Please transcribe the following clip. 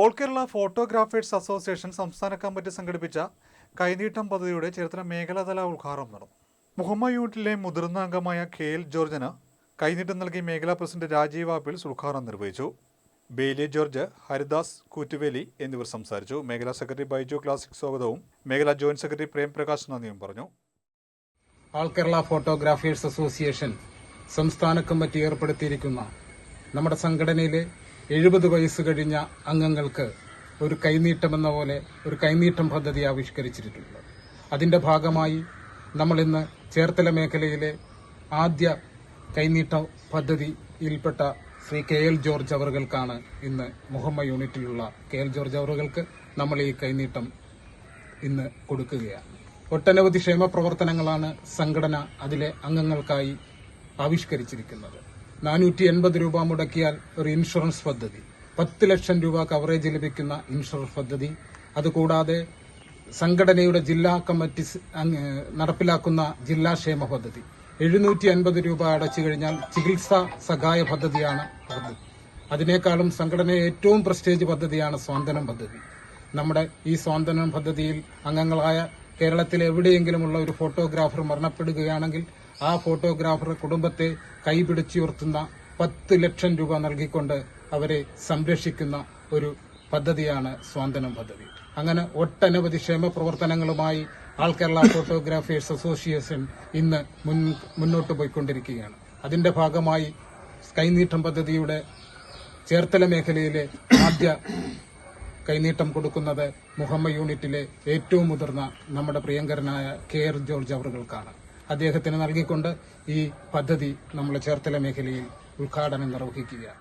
All Kerala photographers association സംസ്ഥാന committee സംഘടിപ്പിച്ച കൈനീട്ടം പദ്ധതിയുടെ ചേർത്തല മേഖലാതല ഉദ്ഘാടനം നടന്നു. മുഹമ്മദ് യൂണിറ്റിലെ മുതിർന്ന അംഗമായ കെ എൽ ജോർജിന് കൈനീട്ടം നൽകി മേഖലാ പ്രസിഡന്റ് രാജീവ് ആപ്പിൾസ് ഉദ്ഘാടനം നിർവഹിച്ചു. ബെയിലെ ജോർജ് ഹരിദാസ് കൂറ്റുവേലി എന്നിവർ സംസാരിച്ചു. മേഖലാ സെക്രട്ടറി ബൈജു ക്ലാസിക് സ്വാഗതവും മേഖലാ ജോയിന്റ് സെക്രട്ടറി പ്രേംപ്രകാശ് നന്ദിയും പറഞ്ഞു. ഓൾ കേരള ഫോട്ടോഗ്രാഫേഴ്സ് അസോസിയേഷൻ സംസ്ഥാന കമ്മിറ്റി ഏർപ്പെടുത്തിയിരിക്കുന്ന നമ്മുടെ സംഘടനയിലെ എഴുപത് വയസ്സ് കഴിഞ്ഞ അംഗങ്ങൾക്ക് ഒരു കൈനീട്ടമെന്ന പോലെ ഒരു കൈനീട്ടം പദ്ധതി ആവിഷ്കരിച്ചിട്ടുണ്ട് അതിന്റെ ഭാഗമായി നമ്മൾ ഇന്ന് ചേർത്തല മേഖലയിലെ ആദ്യ കൈനീട്ട പദ്ധതിയിൽപ്പെട്ട ശ്രീ കെ എൽ ജോർജ് അവറുകൾക്കാണ് ഇന്ന് മുഹമ്മ യൂണിറ്റിലുള്ള കെ എൽ ജോർജ് അവറുകൾക്ക് നമ്മൾ ഈ കൈനീട്ടം ഇന്ന് കൊടുക്കുകയാണ്. ഒട്ടനവധി ക്ഷേമ പ്രവർത്തനങ്ങളാണ് സംഘടന അതിലെ അംഗങ്ങൾക്കായി ആവിഷ്കരിച്ചിരിക്കുന്നത്. നാനൂറ്റി എൺപത് രൂപ മുടക്കിയാൽ ഒരു ഇൻഷുറൻസ് പദ്ധതി. പത്ത് ലക്ഷം രൂപ കവറേജ് ലഭിക്കുന്ന ഇൻഷുറൻസ് പദ്ധതി. അതുകൂടാതെ സംഘടനയുടെ ജില്ലാ കമ്മിറ്റി നടപ്പിലാക്കുന്ന ജില്ലാ ക്ഷേമ പദ്ധതി. എഴുന്നൂറ്റി അൻപത് രൂപ അടച്ചു കഴിഞ്ഞാൽ ചികിത്സാ സഹായ പദ്ധതിയാണ് പദ്ധതി. അതിനേക്കാളും സംഘടനയെ ഏറ്റവും പ്രസ്റ്റേജ് പദ്ധതിയാണ് സ്വാന്തനം പദ്ധതി. നമ്മുടെ ഈ സ്വാന്തനം പദ്ധതിയിൽ അംഗങ്ങളായ കേരളത്തിലെവിടെയെങ്കിലുമുള്ള ഒരു ഫോട്ടോഗ്രാഫർ മരണപ്പെടുകയാണെങ്കിൽ ആ ഫോട്ടോഗ്രാഫർ കുടുംബത്തെ കൈപിടിച്ചുയർത്തുന്ന പത്ത് ലക്ഷം രൂപ നൽകിക്കൊണ്ട് അവരെ സംരക്ഷിക്കുന്ന ഒരു പദ്ധതിയാണ് സ്വാന്തനം പദ്ധതി. അങ്ങനെ ഒട്ടനവധി ക്ഷേമ പ്രവർത്തനങ്ങളുമായി ആൾ കേരള ഫോട്ടോഗ്രാഫേഴ്സ് അസോസിയേഷൻ ഇന്ന് മുന്നോട്ട് പോയിക്കൊണ്ടിരിക്കുകയാണ്. അതിന്റെ ഭാഗമായി കൈനീട്ടം പദ്ധതിയുടെ ചേർത്തല മേഖലയിലെ ആദ്യ കൈനീട്ടം കൊടുക്കുന്നത് മുഹമ്മ യൂണിറ്റിലെ ഏറ്റവും മുതിർന്ന നമ്മുടെ പ്രിയങ്കരനായ കെ ആർ ജോർജ് അവറുകൾക്കാണ് അദ്ദേഹത്തിന് നൽകിക്കൊണ്ട് ഈ പദ്ധതി നമ്മൾ ചേർത്തല മേഖലയിൽ ഉദ്ഘാടനം നിർവഹിക്കുകയാണ്.